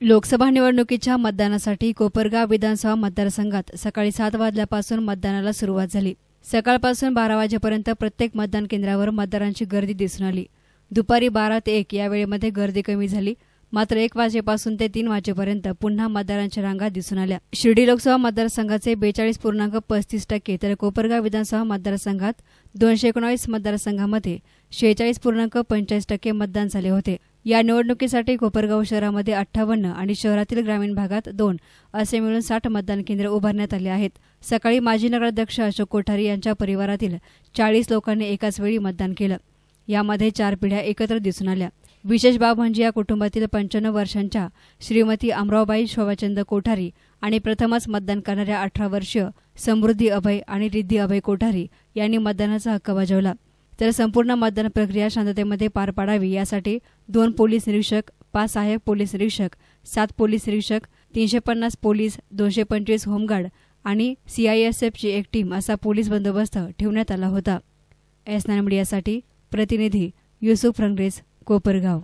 लोकसभा निवडणुकीच्या मतदानासाठी कोपरगाव विधानसभा मतदारसंघात सकाळी सात वाजल्यापासून मतदानाला सुरुवात झाली. सकाळपासून बारा वाजेपर्यंत प्रत्येक मतदान केंद्रावर मतदारांची गर्दी दिसून आली. दुपारी बारा ते एक या वेळेमध्ये गर्दी कमी झाली. मात्र एक वाजेपासून ते तीन वाजेपर्यंत पुन्हा मतदारांच्या रांगा दिसून आल्या. शिर्डी लोकसभा मतदारसंघाचे बेचाळीस पूर्णांक पस्तीस टक्के तर कोपरगाव विधानसभा मतदारसंघात दोनशे एकोणावीस मतदारसंघामध्ये शेहेचाळीस पूर्णांक पंचेचाळीस टक्के मतदान झाले होते. या निवडणुकीसाठी कोपरगाव शहरामध्ये अठ्ठावन्न आणि शहरातील ग्रामीण भागात दोन असे मिळून साठ मतदान केंद्र उभारण्यात आले आहेत. सकाळी माजी नगराध्यक्ष अशोक कोठारी यांच्या परिवारातील चाळीस लोकांनी एकाच वेळी मतदान केलं. यामध्ये चार पिढ्या एकत्र दिसून आल्या. विशेष बाब म्हणजे या कुटुंबातील पंच्याण्णव वर्षांच्या श्रीमती अमरावबाई शोभाचंद कोठारी आणि प्रथमच मतदान करणाऱ्या अठरा वर्षीय समृद्धी अभय आणि रिद्धी अभय कोठारी यांनी मतदानाचा हक्क बजावला. तर संपूर्ण मतदान प्रक्रिया शांततेमध्ये पार पाडावी. यासाठी दोन पोलीस निरीक्षक पाच सहाय्यक पोलीस निरीक्षक सात पोलीस निरीक्षक तीनशे पन्नास पोलीस दोनशे पंचवीस होमगार्ड आणि सीआयएसएफची एक टीम असा पोलीस बंदोबस्त ठेवण्यात आला होता. एस नाईन मीडियासाठी प्रतिनिधी युसुफ रंगरेज कोपरगाव.